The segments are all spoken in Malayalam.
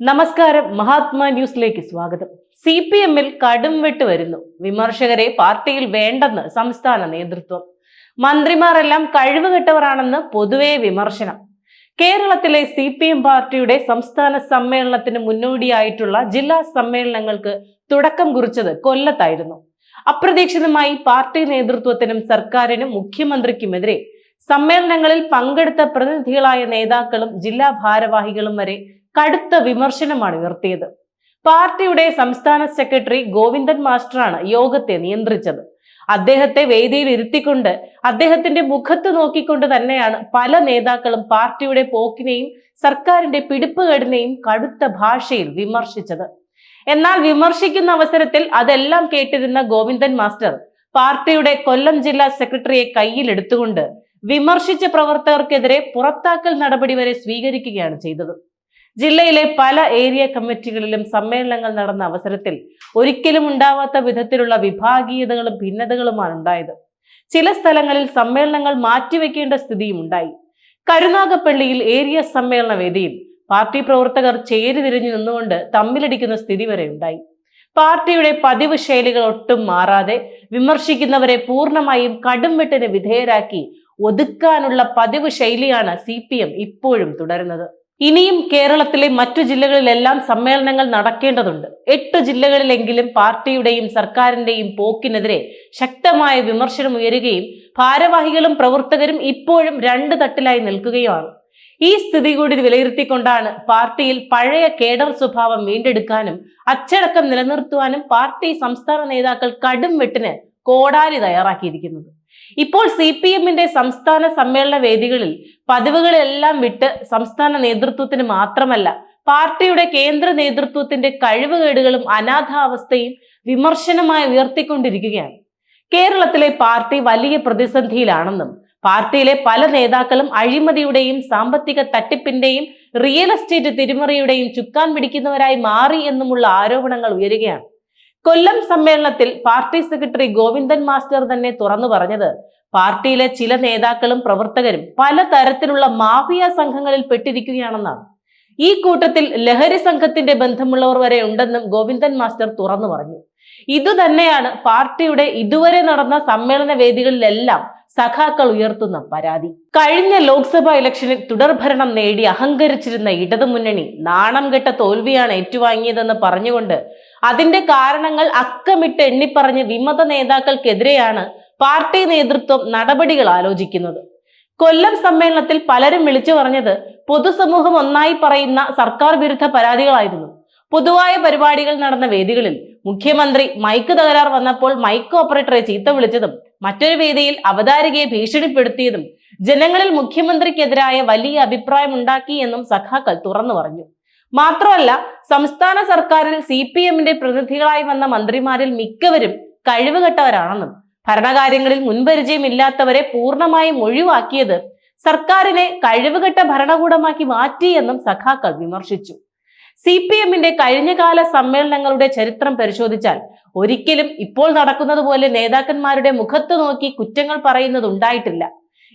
നമസ്കാരം. മഹാത്മാ ന്യൂസിലേക്ക് സ്വാഗതം. സി പി എമ്മിൽ കടും വെട്ട് വരുന്നു. വിമർശകരെ പാർട്ടിയിൽ വേണ്ടെന്ന് സംസ്ഥാന നേതൃത്വം. മന്ത്രിമാരെല്ലാം കഴിവുകെട്ടവരാണെന്ന് പൊതുവേ വിമർശനം. കേരളത്തിലെ സി പി എം പാർട്ടിയുടെ സംസ്ഥാന സമ്മേളനത്തിന് മുന്നോടിയായിട്ടുള്ള ജില്ലാ സമ്മേളനങ്ങൾക്ക് തുടക്കം കുറിച്ചത് കൊല്ലത്തായിരുന്നു. അപ്രതീക്ഷിതമായി പാർട്ടി നേതൃത്വത്തിനും സർക്കാരിനും മുഖ്യമന്ത്രിക്കുമെതിരെ സമ്മേളനങ്ങളിൽ പങ്കെടുത്ത പ്രതിനിധികളായ നേതാക്കളും ജില്ലാ ഭാരവാഹികളും വരെ കടുത്ത വിമർശനമാണ് ഉയർത്തിയത്. പാർട്ടിയുടെ സംസ്ഥാന സെക്രട്ടറി ഗോവിന്ദൻ മാസ്റ്ററാണ് യോഗത്തെ നിയന്ത്രിച്ചത്. അദ്ദേഹത്തെ വേദിയിൽ ഇരുത്തിക്കൊണ്ട് അദ്ദേഹത്തിന്റെ മുഖത്ത് നോക്കിക്കൊണ്ട് തന്നെയാണ് പല നേതാക്കളും പാർട്ടിയുടെ പോക്കിനെയും സർക്കാരിന്റെ പിടിപ്പുകേടിനെയും കടുത്ത ഭാഷയിൽ വിമർശിച്ചത്. എന്നാൽ വിമർശിക്കുന്ന അവസരത്തിൽ അതെല്ലാം കേട്ടിരുന്ന ഗോവിന്ദൻ മാസ്റ്റർ പാർട്ടിയുടെ കൊല്ലം ജില്ലാ സെക്രട്ടറിയെ കയ്യിലെടുത്തുകൊണ്ട് വിമർശിച്ച പ്രവർത്തകർക്കെതിരെ പുറത്താക്കൽ നടപടി വരെ സ്വീകരിക്കുകയാണ് ചെയ്തത്. ജില്ലയിലെ പല ഏരിയ കമ്മിറ്റികളിലും സമ്മേളനങ്ങൾ നടന്ന അവസരത്തിൽ ഒരിക്കലും ഉണ്ടാവാത്ത വിധത്തിലുള്ള വിഭാഗീയതകളും ഭിന്നതകളുമാണ് ഉണ്ടായത്. ചില സ്ഥലങ്ങളിൽ സമ്മേളനങ്ങൾ മാറ്റിവെക്കേണ്ട സ്ഥിതിയും ഉണ്ടായി. കരുനാഗപ്പള്ളിയിൽ ഏരിയ സമ്മേളന വേദിയിൽ പാർട്ടി പ്രവർത്തകർ ചേരി തിരിഞ്ഞു നിന്നുകൊണ്ട് തമ്മിലടിക്കുന്ന സ്ഥിതി വരെ ഉണ്ടായി. പാർട്ടിയുടെ പതിവ് ശൈലികൾ ഒട്ടും മാറാതെ വിമർശിക്കുന്നവരെ പൂർണമായും കടുംവെട്ടിന് വിധേയരാക്കി ഒതുക്കാനുള്ള പതിവ് ശൈലിയാണ് സി ഇപ്പോഴും തുടരുന്നത്. ഇനിയും കേരളത്തിലെ മറ്റു ജില്ലകളിലെല്ലാം സമ്മേളനങ്ങൾ നടക്കേണ്ടതുണ്ട്. എട്ട് ജില്ലകളിലെങ്കിലും പാർട്ടിയുടെയും സർക്കാരിന്റെയും പോക്കിനെതിരെ ശക്തമായ വിമർശനം ഉയരുകയും ഭാരവാഹികളും പ്രവർത്തകരും ഇപ്പോഴും രണ്ട് തട്ടിലായി നിൽക്കുകയുമാണ്. ഈ സ്ഥിതി കൂടി വിലയിരുത്തിക്കൊണ്ടാണ് പാർട്ടിയിൽ പഴയ കേഡർ സ്വഭാവം വീണ്ടെടുക്കാനും അച്ചടക്കം നിലനിർത്തുവാനും പാർട്ടി സംസ്ഥാന നേതാക്കൾ കടും വെട്ടിന് കോടാലി തയ്യാറാക്കിയിരിക്കുന്നത്. ഇപ്പോൾ സി പി എമ്മിന്റെ സംസ്ഥാന സമ്മേളന വേദികളിൽ പതിവുകളെല്ലാം വിട്ട് സംസ്ഥാന നേതൃത്വത്തിന് മാത്രമല്ല പാർട്ടിയുടെ കേന്ദ്ര നേതൃത്വത്തിന്റെ കഴിവുകേടുകളും അനാഥാവസ്ഥയും വിമർശനമായി ഉയർത്തിക്കൊണ്ടിരിക്കുകയാണ്. കേരളത്തിലെ പാർട്ടി വലിയ പ്രതിസന്ധിയിലാണെന്നും പാർട്ടിയിലെ പല നേതാക്കളും അഴിമതിയുടെയും സാമ്പത്തിക തട്ടിപ്പിന്റെയും റിയൽ എസ്റ്റേറ്റ് തിരിമറിയുടെയും ചുക്കാൻ പിടിക്കുന്നവരായി മാറി എന്നുമുള്ള ആരോപണങ്ങൾ ഉയരുകയാണ്. കൊല്ലം സമ്മേളനത്തിൽ പാർട്ടി സെക്രട്ടറി ഗോവിന്ദൻ മാസ്റ്റർ തന്നെ തുറന്നു പറഞ്ഞത്. പാർട്ടിയിലെ ചില നേതാക്കളും പ്രവർത്തകരും പലതരത്തിലുള്ള മാഫിയ സംഘങ്ങളിൽ പെട്ടിരിക്കുകയാണെന്നാണ്. ഈ കൂട്ടത്തിൽ ലഹരി സംഘത്തിന്റെ ബന്ധമുള്ളവർ വരെ ഉണ്ടെന്നും ഗോവിന്ദൻ മാസ്റ്റർ തുറന്നു പറഞ്ഞു. ഇതുതന്നെയാണ് പാർട്ടിയുടെ ഇതുവരെ നടന്ന സമ്മേളന വേദികളിലെല്ലാം സഖാക്കൾ ഉയർത്തുന്ന പരാതി. കഴിഞ്ഞ ലോക്സഭാ ഇലക്ഷനിൽ തുടർഭരണം നേടി അഹങ്കരിച്ചിരുന്ന ഇടതുമുന്നണി നാണം കെട്ട തോൽവിയാണ് ഏറ്റുവാങ്ങിയതെന്ന് പറഞ്ഞുകൊണ്ട് അതിന്റെ കാരണങ്ങൾ അക്കമിട്ട് എണ്ണിപ്പറഞ്ഞ് വിമത നേതാക്കൾക്കെതിരെയാണ് പാർട്ടി നേതൃത്വം നടപടികൾ ആലോചിക്കുന്നത്. കൊല്ലം സമ്മേളനത്തിൽ പലരും വിളിച്ചു പറഞ്ഞത് പൊതുസമൂഹം ഒന്നായി പറയുന്ന സർക്കാർ വിരുദ്ധ പരാതികളായിരുന്നു. പൊതുവായ പരിപാടികൾ നടന്ന വേദികളിൽ മുഖ്യമന്ത്രി മൈക്ക് തകരാർ വന്നപ്പോൾ മൈക്ക് ഓപ്പറേറ്ററെ ചീത്ത വിളിച്ചതും മറ്റൊരു വേദിയിൽ അവതാരികയെ ഭീഷണിപ്പെടുത്തിയതും ജനങ്ങളിൽ മുഖ്യമന്ത്രിക്കെതിരായ വലിയ അഭിപ്രായം ഉണ്ടാക്കി എന്നും സഖാക്കൾ തുറന്നു പറഞ്ഞു. മാത്രമല്ല സംസ്ഥാന സർക്കാരിൽ സി പി എമ്മിന്റെ പ്രതിനിധികളായി വന്ന മന്ത്രിമാരിൽ മിക്കവരും കഴിവുകെട്ടവരാണെന്നും ഭരണകാര്യങ്ങളിൽ മുൻപരിചയമില്ലാത്തവരെ പൂർണമായും ഒഴിവാക്കിയത് സർക്കാരിനെ കഴിവുകെട്ട ഭരണകൂടമാക്കി മാറ്റി എന്നും സഖാക്കൾ വിമർശിച്ചു. സി പി എമ്മിന്റെ കഴിഞ്ഞകാല സമ്മേളനങ്ങളുടെ ചരിത്രം പരിശോധിച്ചാൽ ഒരിക്കലും ഇപ്പോൾ നടക്കുന്നത് പോലെ നേതാക്കന്മാരുടെ മുഖത്ത് നോക്കി കുറ്റങ്ങൾ പറയുന്നത് ഉണ്ടായിട്ടില്ല.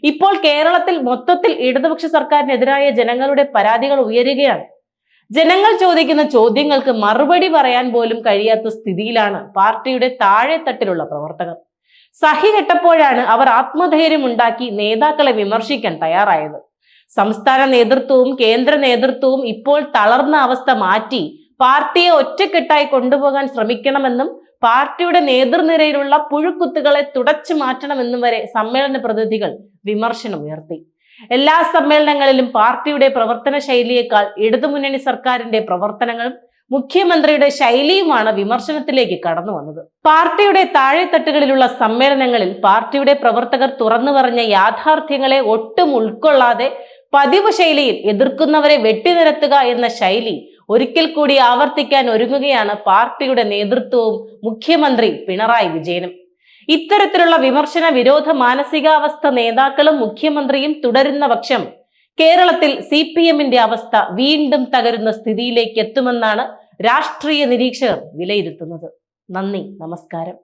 ഇപ്പോൾ കേരളത്തിൽ മൊത്തത്തിൽ ഇടതുപക്ഷ സർക്കാരിനെതിരായ ജനങ്ങളുടെ പരാതികൾ ഉയരുകയാണ്. ജനങ്ങൾ ചോദിക്കുന്ന ചോദ്യങ്ങൾക്ക് മറുപടി പറയാൻ പോലും കഴിയാത്ത സ്ഥിതിയിലാണ് പാർട്ടിയുടെ താഴെത്തട്ടിലുള്ള പ്രവർത്തകർ. സഹി കെട്ടപ്പോഴാണ് അവർ ആത്മധൈര്യം ഉണ്ടാക്കി നേതാക്കളെ വിമർശിക്കാൻ തയ്യാറായത്. സംസ്ഥാന നേതൃത്വവും കേന്ദ്ര നേതൃത്വവും ഇപ്പോൾ തളർന്ന അവസ്ഥ മാറ്റി പാർട്ടിയെ ഒറ്റക്കെട്ടായി കൊണ്ടുപോകാൻ ശ്രമിക്കണമെന്നും പാർട്ടിയുടെ നേതൃനിരയിലുള്ള പുഴുക്കുത്തുകളെ തുടച്ചു മാറ്റണമെന്നും വരെ സമ്മേളന പ്രതിനിധികൾ വിമർശനം ഉയർത്തി. എല്ലാ സമ്മേളനങ്ങളിലും പാർട്ടിയുടെ പ്രവർത്തന ശൈലിയേക്കാൾ ഇടതുമുന്നണി സർക്കാരിന്റെ പ്രവർത്തനങ്ങളും മുഖ്യമന്ത്രിയുടെ ശൈലിയുമാണ് വിമർശനത്തിലേക്ക് കടന്നു വന്നത്. പാർട്ടിയുടെ താഴെത്തട്ടുകളിലുള്ള സമ്മേളനങ്ങളിൽ പാർട്ടിയുടെ പ്രവർത്തകർ തുറന്നു പറഞ്ഞ യാഥാർത്ഥ്യങ്ങളെ ഒട്ടും ഉൾക്കൊള്ളാതെ പതിവ് ശൈലിയിൽ എതിർക്കുന്നവരെ വെട്ടിനിരത്തുക എന്ന ശൈലി ഒരിക്കൽ കൂടി ആവർത്തിക്കാൻ ഒരുങ്ങുകയാണ് പാർട്ടിയുടെ നേതൃത്വവും മുഖ്യമന്ത്രി പിണറായി വിജയനും. ഇത്തരത്തിലുള്ള വിമർശന വിരോധ മാനസികാവസ്ഥ നേതാക്കളും മുഖ്യമന്ത്രിയും തുടരുന്ന പക്ഷം കേരളത്തിൽ സി പി എമ്മിന്റെ അവസ്ഥ വീണ്ടും തകരുന്ന സ്ഥിതിയിലേക്ക് എത്തുമെന്നാണ് രാഷ്ട്രീയ നിരീക്ഷകർ വിലയിരുത്തുന്നത്. നന്ദി നമസ്കാരം.